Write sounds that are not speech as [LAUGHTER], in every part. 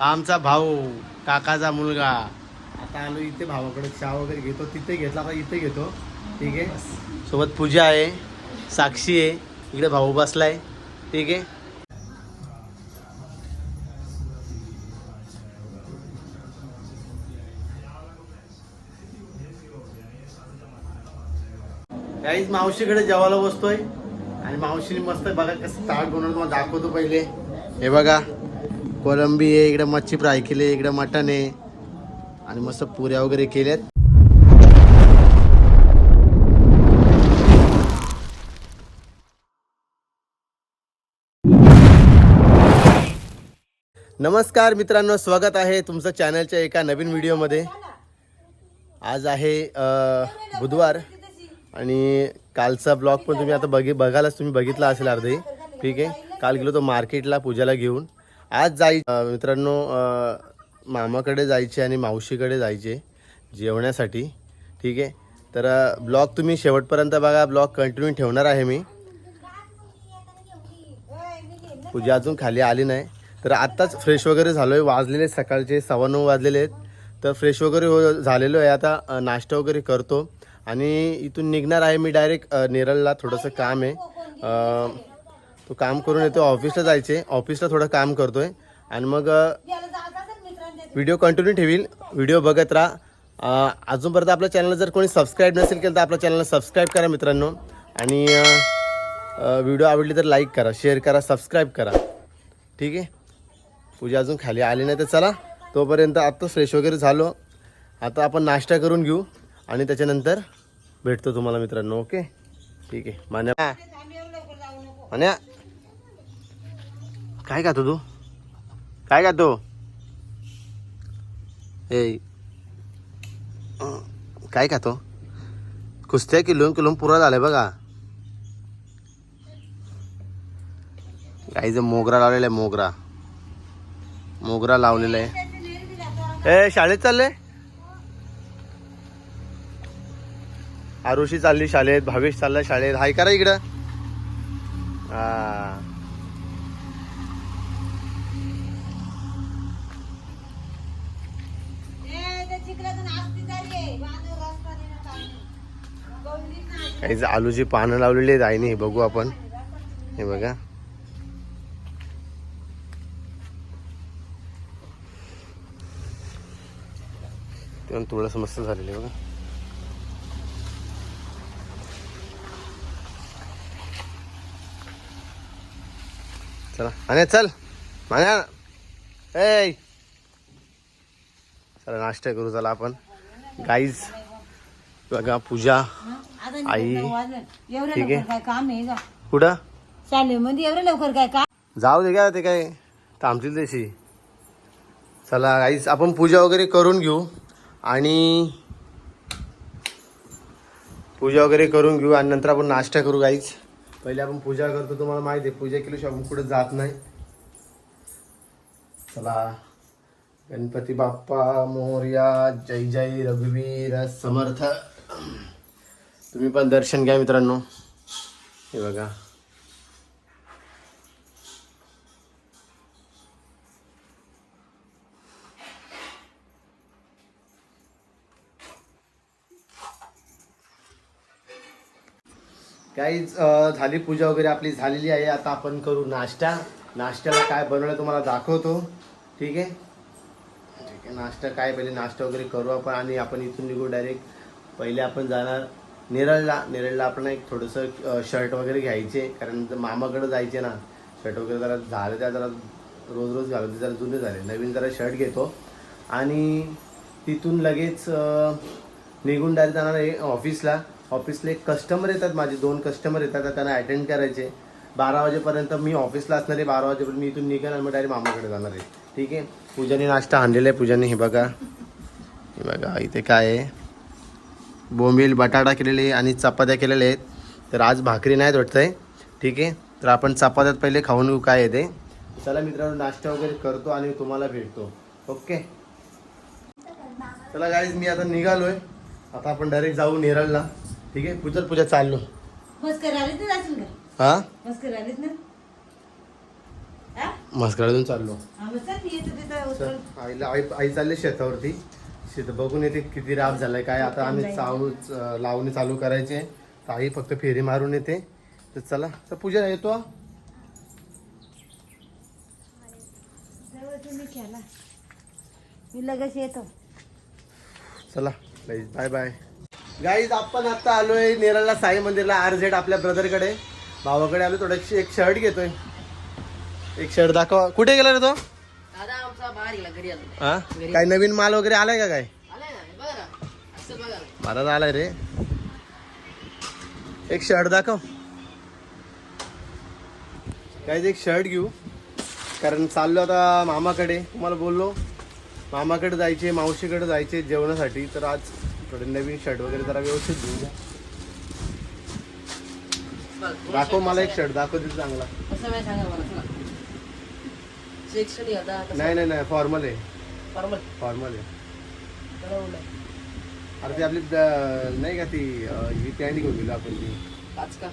आमचा भाऊ काकाचा मुलगा. आता आलो इथे भावाकडे चहा वगैरे घेतो. तिथे घेतला आता इथे घेतो. ठीक आहे. सोबत पूजा आहे साक्षी आहे इकडे भाऊ बसलाय. ठीक आहे. काहीच मावशीकडे जेवायला बसतोय. आणि मावशीने मस्त बघा कसं ताट बनवून तुम्हाला दाखवतो पहिले. हे बघा. कोलंबी आहे इकडे मच्छी फ्राय केली आहे, इकडे मटण आहे. आणि मस्त पुऱ्या वगैरे केल्यात. नमस्कार मित्रांनो स्वागत आहे तुमचं चॅनलच्या एका नवीन व्हिडिओमध्ये. आज आहे बुधवार आणि कालचा ब्लॉग पण तुम्ही आता बघी बघायलाच तुम्ही बघितला असेल अर्धे. ठीक आहे. काल गेलो तो मार्केटला पूजाला घेऊन. आज जाई मित्रांनो मामाकडे जायचे आणि मावशीकडे जायचे जेवण्यासाठी. ठीक आहे? तर ब्लॉग तुम्ही शेवटपर्यंत बघा. ब्लॉग कंटिन्यू ठेवणार आहे मी. पूजा अजून खाली आली नाही. तर आत्ताच फ्रेश वगैरे झालो आहे वाजलेले आहेत सकाळचे सव्वा नऊ वाजलेले आहेत. तर फ्रेश वगैरे हो झालेलो आहे. आता नाश्ता वगैरे करतो. आणि इथून निघणार आहे मी डायरेक्ट नेरळला थोडंसं काम आहे. तो काम करून येतो ऑफिसला जायचे ऑफिसला थोडं काम करतोय. आणि मग व्हिडिओ कंटिन्यू ठेवील. व्हिडिओ बघत राहा. अजूनपर्यंत आपल्या चॅनलला जर कोणी सबस्क्राईब नसेल केलं तर आपल्या चॅनलला सबस्क्राईब करा मित्रांनो. आणि व्हिडिओ आवडली तर लाईक करा शेअर करा सबस्क्राईब करा. ठीक आहे? पूजा अजून खाली आली नाही तर चला. तोपर्यंत आत्ता फ्रेश वगैरे झालो. आता आपण नाश्ता करून घेऊ. आणि त्याच्यानंतर भेटतो तुम्हाला मित्रांनो ओके? ठीक आहे. मान्या मान्या काय खातो तू? काय खातो? ए काय खातो? कुस्त्या किलो किलोन पुरा झालाय बघा. गाईचं मोगरा लावलेला आहे मोगरा. मोगरा लावलेला आहे ए शाळेत चालले? आरुषी चालली शाळेत भावेश चालला शाळेत. हाय करा इकडं. हा काही आलूची पानं लावलेली आहेत आईने हे बघू आपण. हे बघा. ते पण मस्त झालेली आहे बघा. चला. आणि चल. मान्या. ए चला नाश्ता करू चला आपण. गाईज बघा पूजा. आई. ठीक आहे. काय का? कुठं? शालेमध्ये एवढं लवकर काय काम? जाऊ दे का ते काय? थांबतील तशी. चला गाईज आपण पूजा वगैरे करून घेऊ. आणि पूजा वगैरे करून घेऊ आणि नंतर आपण नाश्ता करू गाईज पहिले आपण पूजा करतो तुम्हाला माहिती आहे पूजा केल्याशिवाय आपण कुठे जात नाही. चला. गणपती बाप्पा मोर्या जय जय रघुवीर समर्थ. तुम्ही पण दर्शन घ्या मित्रांनो. हे बघा. काहीच झाली पूजा वगैरे आपली झालेली आहे. आता आपण करू नाश्ता. नाश्त्याला काय बनवलं तुम्हाला दाखवतो. ठीक आहे ठीक आहे? नाश्ता काय पहिले नाश्ता वगैरे करू आपण आणि आपण इथून निघू डायरेक्ट पहिले आपण जाणार नेरळला. नेरळला आपण एक थोडंसं शर्ट वगैरे घ्यायचे. कारण मामाकडं जायचे ना. शर्ट वगैरे जरा झालं त्या जरा रोज रोज घालते जरा जुने झाले. नवीन जरा शर्ट घेतो. आणि तिथून लगेच निघून डायरेक्ट जाणार ऑफिसला ऑफिसला एक कस्टमर येतात माझे दोन कस्टमर येतात त्यांना अटेंड करायचे. बारा वाजेपर्यंत मी ऑफिसला असणार आहे बारा वाजेपर्यंत मी इथून निघेन आणि मग डायरेक्ट मामाकडे जाणार आहे. ठीक आहे? पूजाने नाश्ता आणलेला आहे. पूजाने हे बघा. हे बघा इथे काय आहे? बोंबील बटाटा केलेले आणि चपात्या केलेल्या आहेत. तर आज भाकरी नाहीत वाटतंय. ठीक आहे? तर आपण चपात्यात पहिले खाऊन घेऊ काय येते चला मित्रांनो नाश्ता वगैरे करतो आणि तुम्हाला भेटतो. ओके? चला गाईज मी आता निघालोय. आता आपण डायरेक्ट जाऊ नेरळला ठीक आहे? पूजा पूजा चाललो. हा? ना? हा? मस्करातून चाललो. चल, येतो तिथं. आईला आई आई चालले शेतावरती. शेत बघून येते किती राब झालाय. काय आता आम्ही चालू लावणी चालू करायचे. तर आई फक्त फेरी मारून येते. तर चला. तर पूजा येतो. हा? जाऊ तुम्ही खेळा. मी लगेच येतो. चला बाय बाय गाईज आपण आता आलोय नेरळला साई मंदिरला आर झेड आपल्या ब्रदरकडे भावाकडे आलो थोडं एक शर्ट घेतोय. एक शर्ट दाखवा. कुठे गेला रे तो? हा? काय नवीन माल वगैरे आलाय का काय? मला आलाय रे. एक शर्ट दाखव. काय एक शर्ट घेऊ. कारण चाललो आता मामाकडे. तुम्हाला बोललो मामाकडे जायचे मावशीकडे जायचे जेवणासाठी. तर आज थोडे नवीन शर्ट वगैरे जरा व्यवस्थित बघ, दाखव मला एक शर्ट दाखव तिथे चांगला. नाही नाही नाही फॉर्मल आहे. फॉर्मल फॉर्मल आहे. अरे ती आपली नाही का ती ही पॅन्ट घेऊन गेलो आपण ती. लाचका.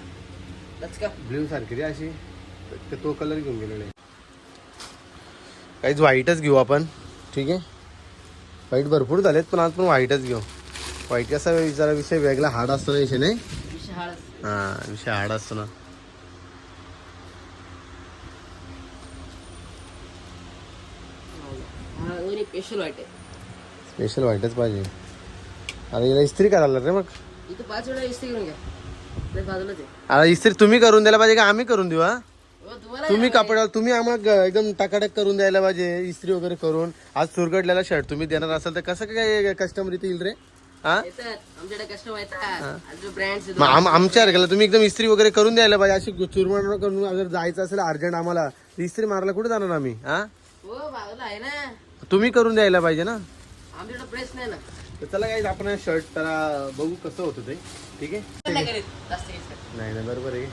लाचका. ब्ल्यू सारखी रे अशी. तर तो कलर घेऊन गेलेला आहे. काहीच व्हाईटच घेऊ आपण. ठीक आहे? व्हाईट भरपूर झालेत पण आज पण व्हाईटच घेऊ. व्हाईट कसा जरा विषय वेगळा हार्ड असतो विषय नाही? हां विषय हार्ड असतो ना. हा स्पेशल आहे स्पेशल व्हाईटच पाहिजे. अरे याला इस्त्री करायला रे मग. इथं पाच वेळा इस्त्री करून घ्या. नाही बाजूलाच आहे. अरे इस्त्री तुम्ही करून द्यायला पाहिजे का आम्ही करून देऊ हा? तुम्ही कपड्यावर तुम्ही आम्हाला एकदम टकाटक करून द्यायला पाहिजे इस्त्री वगैरे करून. आज चुरगडलेला शर्ट तुम्ही देणार असाल तर कसं काय कस्टमर इथे येईल रे? हा? मग आम आमच्या तुम्ही एकदम इस्त्री वगैरे करून द्यायला पाहिजे. अशी चुरमण करून अगर जायचं असेल अर्जंट आम्हाला तर इस्त्री मारायला कुठे जाणार आम्ही? हा? हो ना. तुम्ही करून द्यायला पाहिजे ना. आमच्याकडे प्रेस नाही ना. तर चला काही आपण शर्ट त्याला बघू कसं होतं ते. ठीक आहे? नाही. नाही बरोबर आहे.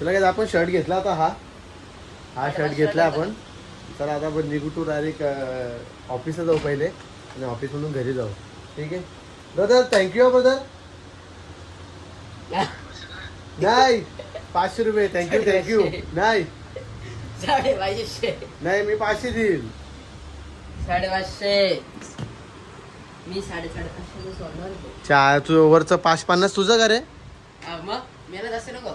चला काय आपण शर्ट घेतला होता हा. हा शर्ट घेतला आपण. चला आता आपण निघू टू डायरेक्ट ऑफिसला जाऊ पहिले. आणि ऑफिसमधून घरी जाऊ. ठीक आहे. ब्रदर थँक्यू ब्रदर नाही पाचशे रुपये. थँक्यू थँक्यू नाही साडे पाचशे नाही मी पाचशे देईल. साडे पाचशे मी साडे साडे पाचशे सोडणार होतो. चा तू वरचं पाच पन्नास तुझं का रे? हा, मग? मेहनत असते नको.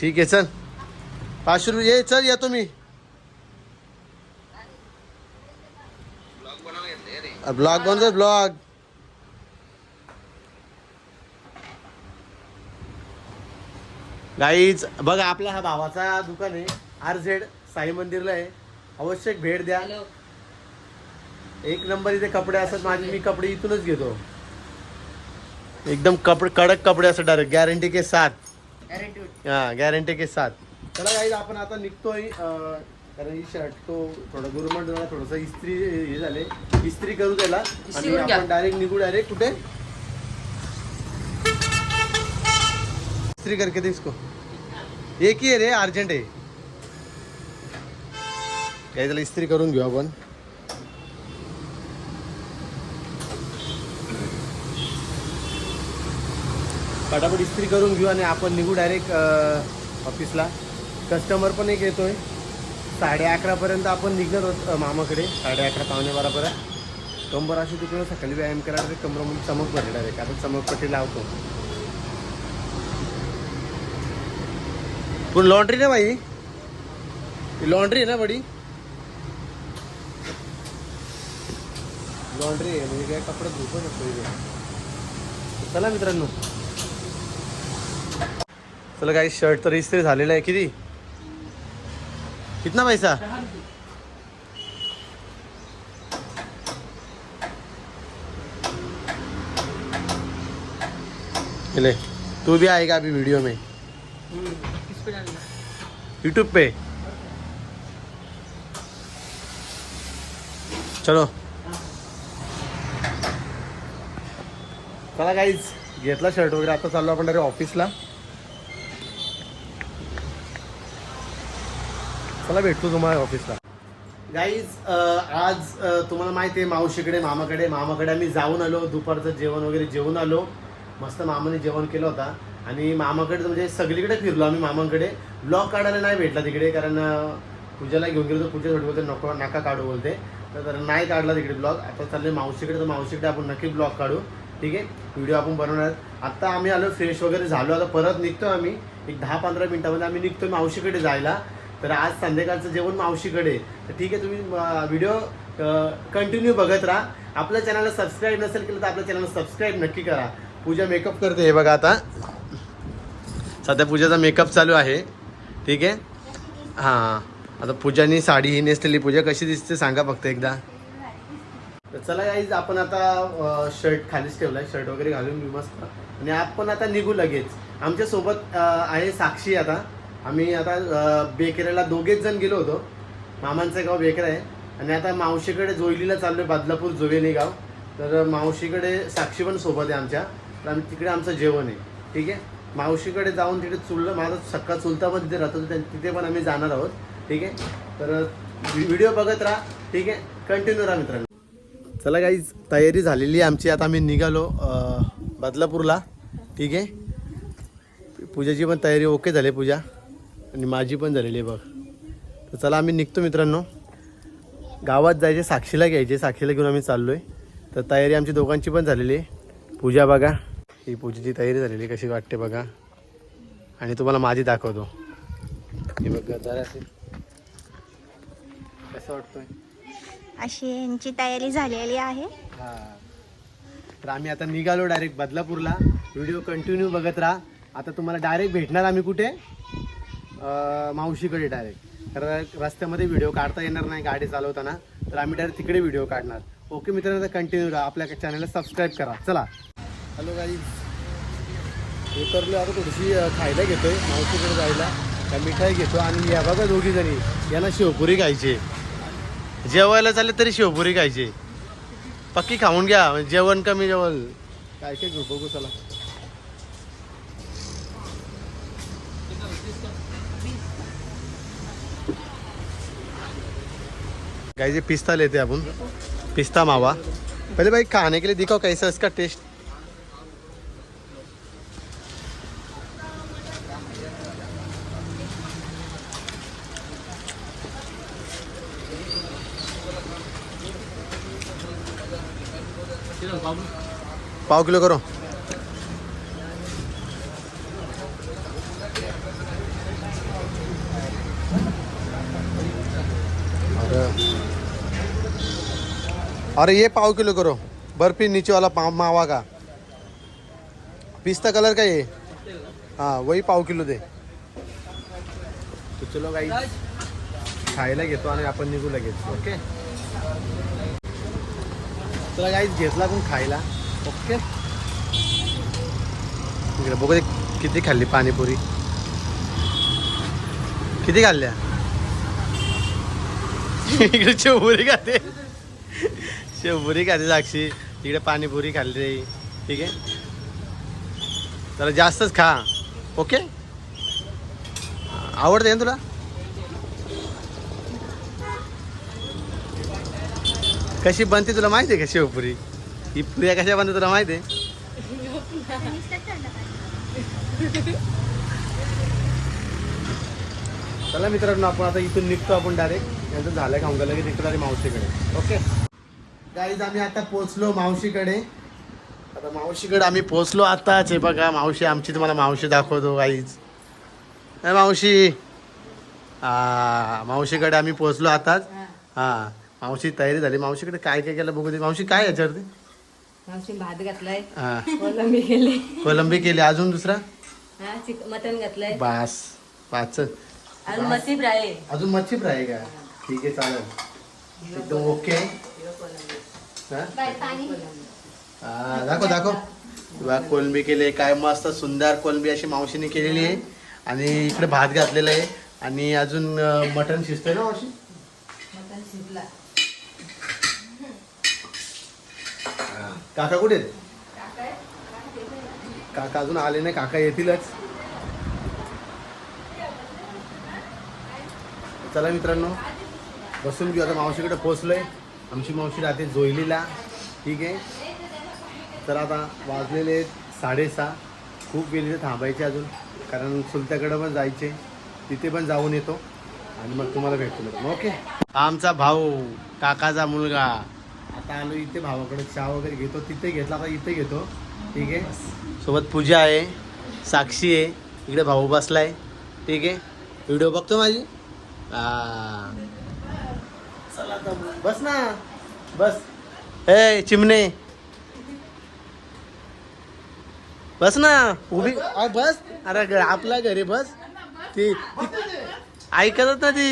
ठीक आहे चल. पाचशे रुपये ये चल येतो मी ब्लॉग बनतो ब्लॉग गाईज बघा आपला हा भावाचा दुकान आहे. आर झेड साई मंदिरला आहे. आवश्यक भेट द्या. एक नंबर इथे कपडे असतात माझे मी कपडे इथूनच घेतो. एकदम कपडे कडक कपडे असतात डायरेक्ट गॅरंटी के साथ. हा गॅरंटी के साथ. चला काही आपण आता निघतोय कारण ही शर्ट तो थोडा गुरुमंड झाला थोडस इस्त्री हे झाले. इस्त्री करू त्याला. आणि घ्या. आपण डायरेक्ट निघू डायरेक्ट कुठे? इस्त्री करके दे इसको एक ही आहे रे अर्जंट आहे. काही त्याला इस्त्री करून घेऊ आपण. पटापट इस्त्री करून घेऊ आणि आपण निघू डायरेक्ट ऑफिसला कस्टमर पण एक येतोय. साडे अकरापर्यंत आपण निघणार होत मामाकडे. साडे अकरा पावणे बारापर्यंत कंबर अशी तिकडे सकाळी व्यायाम करायला रे कंबरमध्ये म्हणजे चमक पडली आहे आता चमकपट्टी लावतो. पण लॉन्ड्री ना बाई? लॉन्ड्री आहे ना बडी? लॉन्ड्री आहे म्हणजे काय कपडे धुतो शकतो इथे चला मित्रांनो. चला काही शर्ट तर इस्त्री झालेला आहे किती? कितना पैसा? ले तू भी आएगा अभी वीडियो में। किस पे। डालना यूट्यूब पे चलो। चला काहीच घेतला शर्ट वगैरे आता चाललो आपण डायरेक्ट ऑफिसला चला भेटतो तुम्हाला ऑफिसला गाईज आज तुम्हाला माहिती आहे मावशीकडे मामाकडे मामाकडे आम्ही जाऊन आलो दुपारचं जेवण वगैरे जेवून आलो. मस्त मामाने जेवण केलं होता. आणि मामाकडे म्हणजे सगळीकडे फिरलो आम्ही मामाकडे. ब्लॉग काढायला नाही भेटला तिकडे कारण पूजाला घेऊन गेलो तर पूजा थोडी बोलते नको नका काढू बोलते. तर तर नाही काढला तिकडे ब्लॉग आता चालले मावशीकडे तर मावशीकडे आपण नक्की ब्लॉग काढू. ठीक आहे? व्हिडिओ आपण बनवणार आत्ता आम्ही आलो फ्रेश वगैरे झालो. आता परत निघतो आम्ही. एक दहा पंधरा मिनटामध्ये आम्ही निघतो मावशीकडे जायला. तर आज संध्याकाळचं जेवण मावशीकडे. तर ठीक आहे तुम्ही व्हिडिओ कंटिन्यू बघत राहा. आपल्या चॅनलला सबस्क्राईब नसेल केलं तर आपल्या चॅनलला सबस्क्राईब नक्की करा. पूजा मेकअप करते हे बघा आता. सध्या पूजाचा मेकअप चालू आहे. ठीक आहे? हां. आता पूजानी साडी ही नेसलेली. पूजा कशी दिसते सांगा फक्त एकदा. तर चला गाईज आपण आता शर्ट खालीच ठेवला आहे शर्ट वगैरे घालून घेऊ मस्त. आणि आपण आता निघू लगेच. आमच्यासोबत आहे साक्षी आता. आम्ही आता बेकऱ्याला दोघेच जण गेलो होतो. मामांचं गाव बेकरा आहे. आणि आता मावशीकडे जोयलीला आहे बदलापूर जोवेली गाव. तर मावशीकडे साक्षी पण सोबत आहे आमच्या. तर आम्ही तिकडे आमचं जेवण आहे. ठीक आहे? मावशीकडे जाऊन तिथे चुललं माझा सक्का चुलता पण तिथे राहतो तिथे पण आम्ही जाणार आहोत. ठीक आहे? तर व्हिडिओ बघत राहा. ठीक आहे? कंटिन्यू राहा मित्रांनो. चला काही तयारी झालेली आहे आमची. आता आम्ही निघालो बदलापूरला. ठीक आहे? पूजाची पण तयारी ओके झाली पूजा. आणि माझी पण झालेली आहे बघ. तर चला आम्ही निघतो मित्रांनो. गावात जायचे साक्षीला घ्यायचे. साक्षीला घेऊन आम्ही चाललो आहे तर तयारी आमची दोघांची पण झालेली आहे. पूजा बघा. ही पूजेची तयारी झालेली कशी वाटते बघा. आणि तुम्हाला माझी दाखवतो. हे बघा जरा कसं वाटतंय? अशी यांची तयारी झालेली आहे. हा. तर आम्ही आता निघालो डायरेक्ट बदलापूरला. व्हिडिओ कंटिन्यू बघत राहा. आता तुम्हाला डायरेक्ट भेटणार आम्ही कुठे? मावशीकडे डायरेक्ट कारण रस्त्यामध्ये व्हिडिओ काढता येणार नाही गाडी चालवताना. तर आम्ही डायरेक्ट तिकडे व्हिडिओ काढणार. ओके मित्रांनो कंटिन्यू राहा आपल्या चॅनलला सबस्क्राईब करा. चला. हॅलो गाई उतरलो आता थोडीशी खायला घेतोय. मावशीकडे जायला. त्या मिठाई घेतो. आणि या बघा दोघी जणी. यांना शेवपुरी खायची. जेवायला चालले तरी शेवपुरी खायची. पक्की खाऊन घ्या. जेवण कमी जेवण. काय काय घेऊ? बघू चला. गाइस ये पिस्ता लेते हैं अपन। पिस्ता मावा। पहले भाई, खाने के लिए दिखाओ कैसा इसका टेस्ट पाव किलो करो। अरे ये पाव किलो करो. बर्फी नीचे वाला पाव मावा का? पिस्ता कलर का ये? हाँ वही पाव किलो दे. तो चलो गाई खायला घेतो आणि आपण निघू लगेच ओके चला गाईच घेतला पण खायला. ओके इकडे बघू दे किती खाल्ली पाणीपुरी. किती खाल्ल्या? [LAUGHS] इकडे शेवपुरी खाते. शेवपुरी खाली साक्षी. तिकडे पाणीपुरी खाल्ली. रे ठीक आहे? जरा जास्तच खा. ओके आवडते ना तुला? कशी बनते तुला माहिती आहे का शेवपुरी ही पुऱ्या कशा बनते तुला माहिती आहे? चला मित्रांनो आपण आता इथून निघतो आपण डायरेक्ट यांचं झालं खाऊन गेलं की तिकडे मावशीकडे. ओके गाईज आम्ही आता पोचलो मावशीकडे. आता मावशीकडे आम्ही पोचलो आताच. हे बघा मावशी आमची तुम्हाला मावशी दाखवतो गाईज ए मावशी. हा मावशीकडे आम्ही पोचलो आताच. हा. मावशी तयारी झाली. मावशीकडे काय काय केलं बघू दे. मावशी काय याच्यावरती? मावशी भात घातलाय. हा. कोलंबी केले. कोलंबी केली. अजून दुसरा? हा चिक मटन घातलंय. बास. पाच मच्छी फ्राय अजून मच्छी फ्राय का? ठीक आहे चालेल. एकदम ओके. हा? हा, दाखव दाखव. बघा कोलंबी केली काय मस्त सुंदर कोलंबी अशी मावशीने केलेली आहे. आणि इकडे भात घातलेला आहे. आणि अजून मटण शिजतंय ना मावशी? काका कुठे आहेत? काका अजून आले नाही. काका येतीलच. चला मित्रांनो बसून घेऊ. आता मावशीकडे पोचलोय आमची मावशी राहते जोयलीला ठीक आहे. तर आता वाजलेले आहेत साडेसहा. खूप वेळ इथे थांबायचे अजून. कारण सुलत्याकडं पण जायचे. तिथे पण जाऊन येतो. आणि मग तुम्हाला भेटतो ओके. आमचा भाऊ काकाचा मुलगा. आता आलो इथे भावाकडे. चहा वगैरे घेतो. तिथे घेतला आता इथे घेतो. ठीक आहे. सोबत पूजा आहे. साक्षी आहे. इकडे भाऊ बसलाय. ठीक आहे. व्हिडिओ बघतो माझी? हा. बस ना बस. ए चिमणे. बस ना उभी. बस. अरे आपला घरी बस. ती ऐकतच ना ती.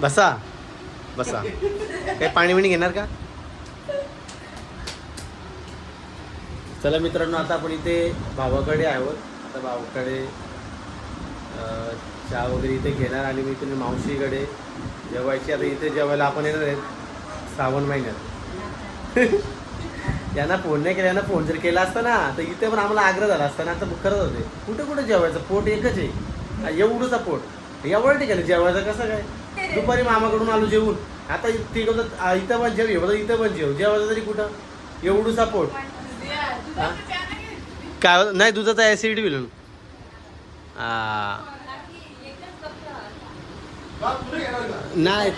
बसा बसा. काही पाणी बिणी घेणार का? चला मित्रांनो आता आपण इथे भावाकडे आहोत. आता भावाकडे चहा वगैरे इथे घेणार आणि मी इथे मावशीकडे जेवायची. आता इथे जेवायला आपण येणार आहेत श्रावण महिन्यात. [LAUGHS] यांना फोन नाही केला यांना फोन जर केला असता ना तर इथे पण आम्हाला आग्रह झाला असता ना आता करत होते. कुठे कुठे जेवायचं? पोट एकच आहे. एवढंच पोट. एवढं ठिकाणी जेवायचं कसं काय? दुपारी मामाकडून आलो जेवून. आता ते इथं पण जेव बघा इथं पण जेव. जेवायचं तरी कुठं? एवढूसा पोट. हा? काय? नाही दुधाचा ऍसिडिटी बिलून नाही.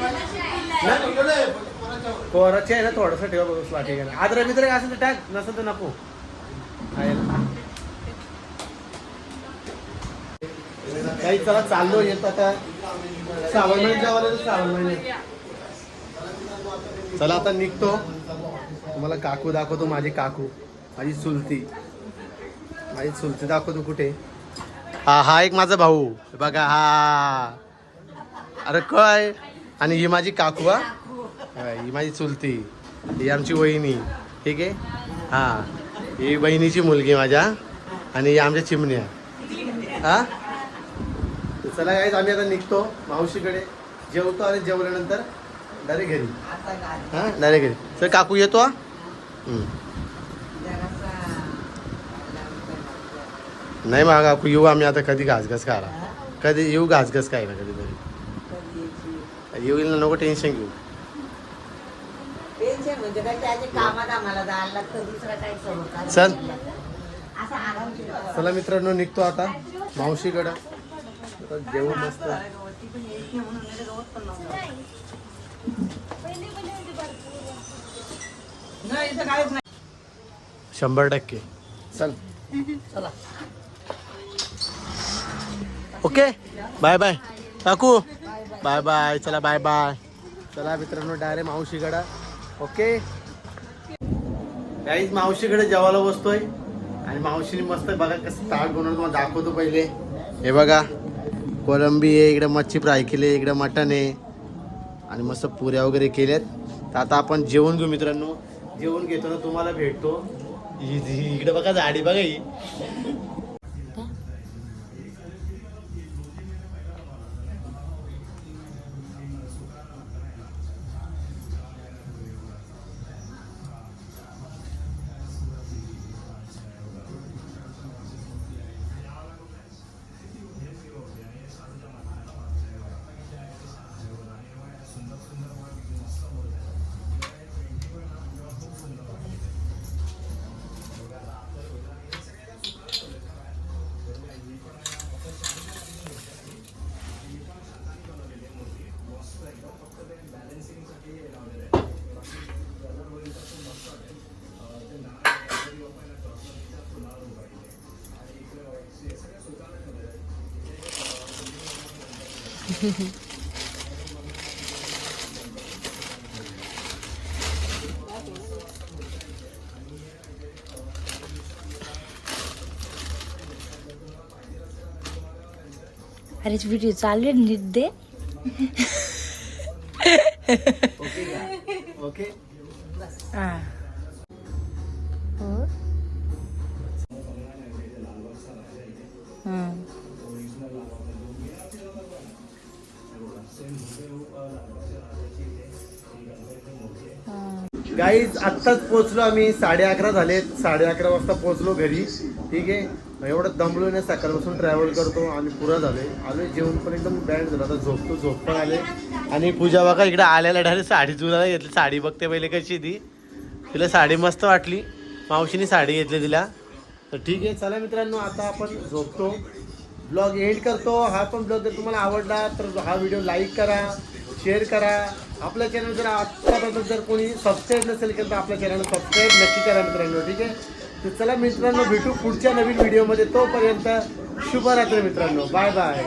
कोराचे आहे ना थोडंसं ठेवा बघू स्वाटी घ्या आदर बिद्र असेल तर टाक नसेल तर नको. आहे काही चला चाललो येत आता. श्रावण महिन्यात जेवायला श्रावण महिने चला आता निघतो. तुम्हाला काकू दाखवतो माझी काकू. माझी चुलती. माझी चुलती दाखवतो कुठे? हा हा एक माझा भाऊ. बघा हा. अरे काय? आणि ही माझी काकू हा. माझी चुलती. ही आमची वहिनी. ठीक आहे? हा. ही बहिणीची मुलगी माझ्या. आणि ही आमच्या चिमण्या. हा? चला काय आम्ही आता निघतो मावशीकडे. जेवतो आणि जेवल्यानंतर डायरेक्ट घरी. हा? डायरेक्ट घरी. तर काकू येतो हा? नाही मग काकू येऊ आम्ही आता कधी घासघास खायला कधी येऊ घासघास खायला कधीतरी येईल ना नको टेन्शन घेऊ. टेन्शन म्हणजे काय? त्याच्या कामात आम्हाला जायला लागतं दुसरा काही समजता चल. असं चला मित्रांनो निघतो आता. मावशीकडं. आता जेवू मस्त शंभर टक्के. चल. ओके? Bye bye. काकू? Bye bye. चला बाय बाय. चला मित्रांनो डायरेक्ट मावशीकडं. ओके? काहीच मावशीकडे जेवायला बसतोय. आणि मावशीने मस्त बघा कसं ताट बनवून तुम्हाला दाखवतो पहिले. हे बघा. कोलंबी आहे इकडे मच्छी फ्राय केली आहे इकडे मटण आहे. आणि मस्त पुऱ्या वगैरे केल्यात. तर आता आपण जेवण घेऊ मित्रांनो. जेवण घेतो ना तुम्हाला भेटतो. इकडे बघा झाडी बघा ही. [LAUGHS] अरे व्हिडिओ चालू आहे नीट दे. ओके? ओके हो. गाईज आत्ताच पोहोचलो आम्ही साडे अकरा झाले साडे अकरा वाजता पोहोचलो घरी. ठीक आहे? एवढं दमलो नाही सकाळपासून ट्रॅव्हल करतो आणि पुरा झाले आलो जेवण पण एकदम बँड झालं. आता झोपतो झोप पण आले. आणि पूजा बघा इकडे आल्याला डायरेक्ट साडी जुना घेतली. साडी बघते पहिले कशी ती. तिला साडी मस्त वाटली. मावशीने साडी घेतली तिला. तर ठीक आहे चला मित्रांनो आता आपण झोपतो. ब्लॉग एंड करतो. हा पण ब्लॉग जर तुम्हाला आवडला तर हा व्हिडिओ लाईक करा शेअर करा. आपल्या चॅनल जर आत्तापर्यंत जर कोणी सबस्क्राईब नसेल केलं तर आपल्या चॅनल सबस्क्राईब नक्की करा मित्रांनो ठीक आहे? तर चला मित्रांनो भेटू पुढच्या नवीन व्हिडिओमध्ये तोपर्यंत शुभरात्री मित्रांनो. Bye bye